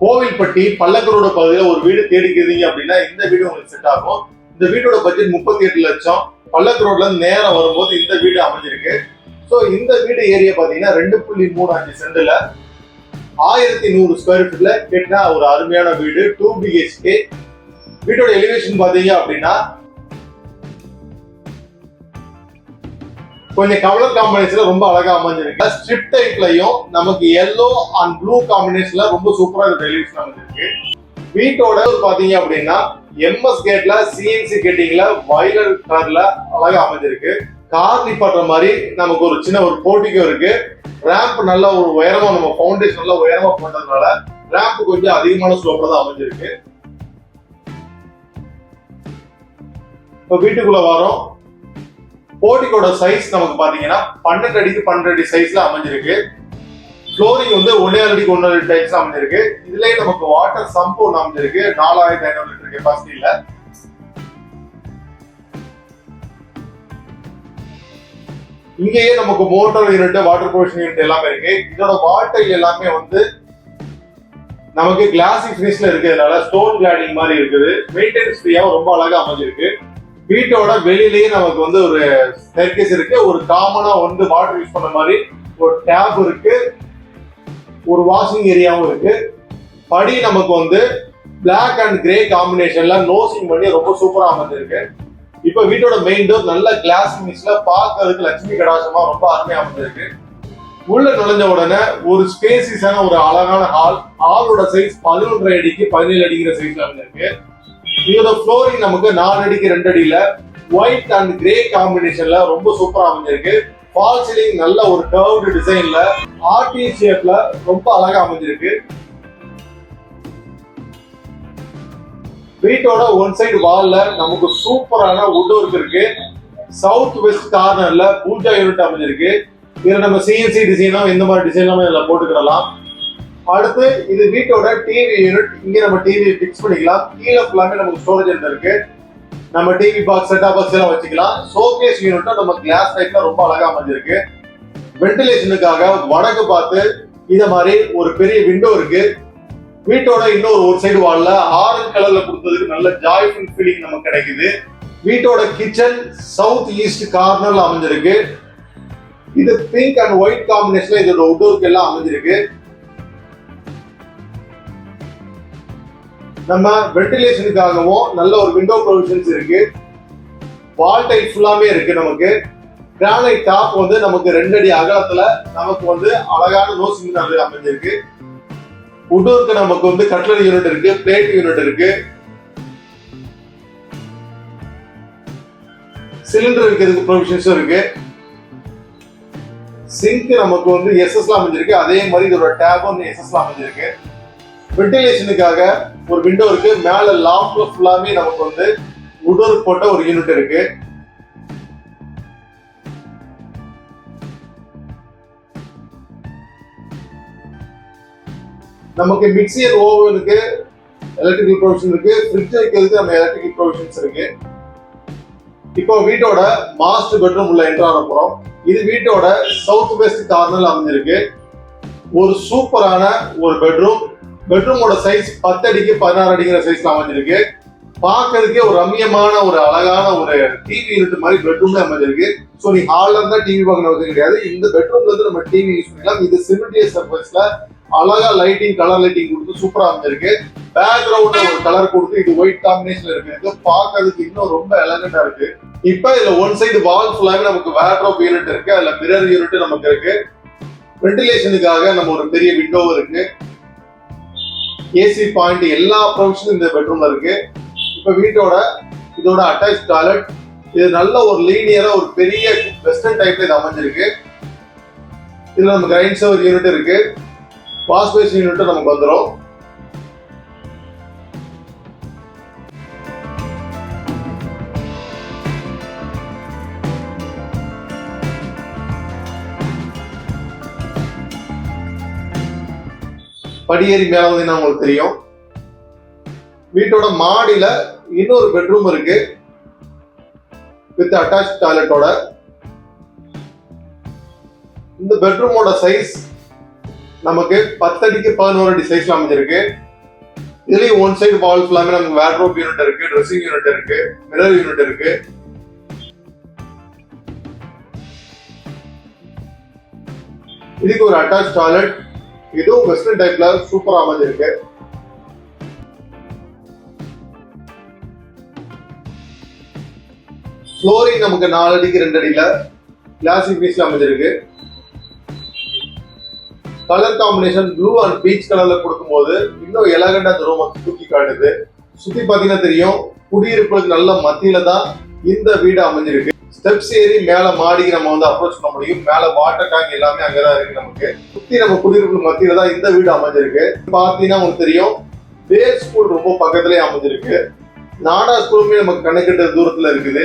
கோவில்பட்டி பல்லக்கரோட பகுதியில் ஒரு வீடு தேடிக்கிறீங்க அப்படின்னா இந்த வீடு உங்களுக்கு செட் ஆகும். இந்த வீட்டோட பட்ஜெட் முப்பத்தி எட்டு லட்சம். பல்லக்கு ரோட்ல இருந்து நேரம் வரும்போது இந்த வீடு அமைஞ்சிருக்கு. ஸோ இந்த வீடு ஏரியா பார்த்தீங்கன்னா ரெண்டு புள்ளி மூணு அஞ்சு சென்டில் ஆயிரத்தி நூறு ஸ்கொயர் ஃபீட்ல கட்டின ஒரு அருமையான வீடு டூ பிஹெச்கே வீட்டோட எலிவேஷன் பார்த்தீங்க அப்படின்னா கொஞ்சம் கவலர் காம்பினேஷன்ல ரொம்ப அழகா அமைஞ்சிருக்கு. ஸ்ட்ரிப் டைப்லயும் நமக்கு எல்லோ அண்ட் ப்ளூ காம்பினேஷன்ல ரொம்ப சூப்பரா இந்த எலிவேஷன் அமைஞ்சிருக்கு. வீட்டோட பாத்தீங்க அப்படின்னா எம்எஸ் கேட்ல சிஎன்சி கேட்டிங்ல வயலட் கலர்ல அழகா அமைஞ்சிருக்கு. கார் நிப்பாட்டுற மாதிரி நமக்கு ஒரு சின்ன ஒரு போட்டிக்கும் இருக்கு. ரேம்ப் நல்ல ஒரு உயரமா நம்ம ஃபவுண்டேஷன் நல்லா உயரமா போட்டதுனால ரேம்ப் கொஞ்சம் அதிகமான ஸ்லோப்ல தான் அமைஞ்சிருக்கு. இப்போ வீட்டுக்குள்ள வரோம் போர்டிகோட சைஸ் நமக்கு பாத்தீங்கன்னா பன்னெண்டு அடிக்கு பன்னெண்டு அடி சைஸ்ல அமைஞ்சிருக்கு. ஃப்ளோரிங் வந்து ஒன்னே அடிக்கு ஒன்னு அடி டைப்ஸ் அமைஞ்சிருக்கு. இதுலயே நமக்கு வாட்டர் சம்ப் ஒன்று அமைஞ்சிருக்கு. நாலாயிரத்தி ஐநூறு லிட்டர் கெப்பாசிட்டியில இங்கேயே நமக்கு motor unit water provision unit எல்லாமே இருக்கு. இதோட வாட்டர் எல்லாமே வந்து நமக்கு கிளாசிக் ஃபினிஷ்ல இருக்கிறதுனால ஸ்டோன் கிளாடிங் மாதிரி இருக்குது. மெயின்டெனன்ஸ் ஃப்ரீயாகவும் ரொம்ப அழகா அமைஞ்சிருக்கு. வீட்டோட வெளியிலேயே நமக்கு வந்து ஒரு ஸ்டெர்கேஸ் இருக்கு. ஒரு காமனா வந்து வாட்டர் யூஸ் பண்ண மாதிரி ஒரு டேப் இருக்கு. ஒரு வாஷிங் ஏரியாவும் இருக்கு. படி நமக்கு வந்து பிளாக் அண்ட் கிரே காம்பினேஷன்ல நோசிங் பண்ணி ரொம்ப சூப்பரா அமைஞ்சிருக்கு. இப்போ வீட்டோட மெயின் டோர் நல்ல கிளாஸ் ஃபினிஷ்ல பார்க்கறதுக்கு லட்சுமி கடாசமா ரொம்ப அருமையா அமைஞ்சிருக்கு. உள்ள நுழைஞ்ச உடனே ஒரு ஸ்பேசிஸான ஒரு அழகான ஹால் ஹாலோட சைஸ் பதினொன்றரை அடிக்கு பதினேழு அடிக்கிற சைஸ்ல அமைஞ்சிருக்கு. இதோட ஃப்ளோரிங் நமக்கு நாலு அடிக்கு ரெண்டு அடியில ஒயிட் அண்ட் கிரே காம்பினேஷன்ல ரொம்ப சூப்பரா அமைஞ்சிருக்கு. ஃபால் சீலிங் நல்ல ஒரு கர்வ்டு டிசைன்ல ஆர்டி ஷேப்ல ரொம்ப அழகா அமைஞ்சிருக்கு. வீட்டோட ஒன் சைடு வால்ல நமக்கு சூப்பரான வுட் ஒர்க் இருக்கு. சவுத் வெஸ்ட் கார்னர்ல பூஜா யூனிட் அமைஞ்சிருக்கு. இதுல நம்ம சிஎன்சி டிசைனோ இந்த மாதிரி டிசைனும் இதுல போட்டுக்கிடலாம். அடுத்து இது வீட்டோட டிவி யூனிட் இங்க நம்ம டிவி பிக்ஸ் பண்ணிக்கலாம். கீழே ஃபுல்லாமே நமக்கு ஸ்டோரேஜ் இருக்கு. நம்ம டிவி பாக்ஸ் செட்டா பாக்ஸ் எல்லாம் வச்சுக்கலாம். ஷோகேஸ் யூனிட்டும் நம்ம கிளாஸ் டைப்ல ரொம்ப அழகா அமைஞ்சிருக்கு. வென்டிலேஷனுக்காக வடக்கு பார்த்து இத மாதிரி ஒரு பெரிய விண்டோ இருக்கு. வீட்டோட இன்னொரு ஒரு சைடு வால்ல ஆரஞ்சு கலர்ல கொடுத்ததுக்கு நல்ல ஜாய்ஃபுல் ஃபீலிங் நமக்கு கிடைக்குது. வீட்டோட கிச்சன் சவுத் ஈஸ்ட் கார்னர்ல அமைஞ்சிருக்கு. இது பிங்க் அண்ட் ஒயிட் காம்பினேஷன்ல இதோட உடோருக்கு எல்லாம் அமைஞ்சிருக்கு. நம்ம வென்டிலேஷனுக்காகவும் நல்ல ஒரு விண்டோ ப்ரொவிஷன்ஸ் இருக்கு. வால் டைப் ஃபுல்லாமே இருக்கு நமக்கு. கிரானைட் டாப் வந்து நமக்கு ரெண்டு அடி அகலத்துல நமக்கு வந்து அழகான நோசிங் அது அமைஞ்சிருக்கு. உட்டோருக்கு நமக்கு வந்து கட்லரி யூனிட் இருக்கு பிளேட் யூனிட் இருக்கு. சிலிண்டர் வைக்கிறதுக்கு ப்ரொவிஷன்ஸும் இருக்கு. சிங்க் நமக்கு வந்து எஸ்எஸ்ல அமைஞ்சிருக்கு. அதே மாதிரி இதோட டேப் வந்து எஸ்எஸ்ல அமைஞ்சிருக்கு. வென்டிலேஷனுக்காக ஒரு விண்டோ இருக்கு. மேல லாப்ல ஃபுல்லாமே நமக்கு வந்து உடோர் போட்ட ஒரு யூனிட் இருக்கு. நமக்கு மிக்சியர் ஓவன் இருக்கு. எலக்ட்ரிக்கல் ப்ரொவிஷன் இருக்கு. ஃப்ரிட்ஜ் வைக்கிறதுக்கு நம்ம எலக்ட்ரிக்கல் ப்ரொவிஷன்ஸ் இருக்கு. இப்போ வீட்டோட மாஸ்டர் பெட்ரூம் உள்ள என்ட்ரு ஆக போறோம். இது வீட்டோட சவுத் வெஸ்ட் கார்னர்ல அமைஞ்சிருக்கு. ஒரு சூப்பரான ஒரு பெட்ரூம் பெட்ரூமோட சைஸ் பத்து அடிக்கு பதினாறு அடிங்கிற சைஸ்ல அமைஞ்சிருக்கு. பாக்குறதுக்கே ஒரு ரம்மியமான ஒரு அழகான ஒரு டிவி யூனிட் மாதிரி பெட்ரூம்ல அமைஞ்சிருக்கு. ஸோ நீ ஹால்ல இருந்தா டிவி பார்க்கணும் அவசியம் கிடையாது. இந்த பெட்ரூம்ல இருந்து நம்ம டிவி யூஸ் பண்ணிக்கலாம். இது சிமெண்டியஸ் சர்ஃபேஸ்ல அழகா லைட்டிங் கலர் லைட்டிங் கொடுத்து சூப்பரா அமைஞ்சிருக்கு. பேக்ரவுண்ட்ல ஒரு கலர் கொடுத்து இது ஒயிட் காம்பினேஷன்ல இருக்கு. பார்க்கறதுக்கு இன்னும் ரொம்ப எலகண்டா இருக்கு. இப்ப இதுல ஒன் சைடு வால் ஃபுல்லாவே நமக்கு வேட்ரோப் யூனிட் இருக்கு. அதுல மிரர் யூனிட் நமக்கு இருக்கு. வென்டிலேஷனுக்காக நம்ம ஒரு பெரிய விண்டோ இருக்கு. ஏசி பாயிண்ட் எல்லா ப்ரொவிஷனும் இந்த பெட்ரூம்ல இருக்கு. இப்போ வீட்டோட இதோட அட்டாச் டாய்லெட் இது நல்ல ஒரு லீனியரா ஒரு பெரிய வெஸ்டர்ன் டைப்ல இது அமைஞ்சிருக்கு. இதுல நம்ம கிரைண்ட் சவர் யூனிட் இருக்கு. வாஷ் பேஸ் யூனிட்டும் நமக்கு வந்துடும் படியேறி மேல வந்தீங்கன்னா உங்களுக்கு தெரியும்? வீட்டோட மாடியில இன்னொரு பெட்ரூம் இருக்கு. வித் அட்டாச் டாய்லெட்டோட இந்த பெட்ரூமோட சைஸ் நமக்கு பத்தடிக்கு பதினோரு அடி சைஸ்ல அமைஞ்சிருக்கு. இதுலயும் ஒன் சைடு வால் ஃபுல்லாமே நமக்கு வேட்ரோப் யூனிட் இருக்கு ட்ரெஸ்ஸிங் யூனிட் இருக்கு மிரர் யூனிட் இருக்கு. இதுக்கு ஒரு அட்டாச் டாய்லெட் இதுவும் வெஸ்டர்ன் டைப்ல சூப்பரா அமைஞ்சிருக்கு. ஃப்ளோரிங் நமக்கு நாலு அடிக்கு ரெண்டு அடியில கிளாசிக் பீஸ்ல அமைஞ்சிருக்கு. Colour combination blue and peach கலர்ல கொடுக்கும்போது இன்னும் எலகண்டா அந்த ரூம் தூக்கி காட்டுது. சுத்தி பாத்தீங்கன்னா தெரியும் குடியிருப்புகளுக்கு நல்ல மத்தியில தான் இந்த வீடு அமைஞ்சிருக்கு. ஸ்டெப்ஸ் ஏறி மேல மாடிக்கு நம்ம வந்து அப்ரோச் பண்ண முடியும். மேல வாட்டர் டேங்க் எல்லாமே அங்கதான் இருக்கு நமக்கு. சுத்தி நம்ம குடியிருப்பு மத்தியில தான் இந்த வீடு அமைஞ்சிருக்கு. பாத்தீங்கன்னா உங்களுக்கு தெரியும். பேர் ஸ்கூல் ரொம்ப பக்கத்துலயே அமைஞ்சிருக்கு. நாடா ஸ்கூலுமே நமக்கு கணக்கிட்ட தூரத்துல இருக்குது.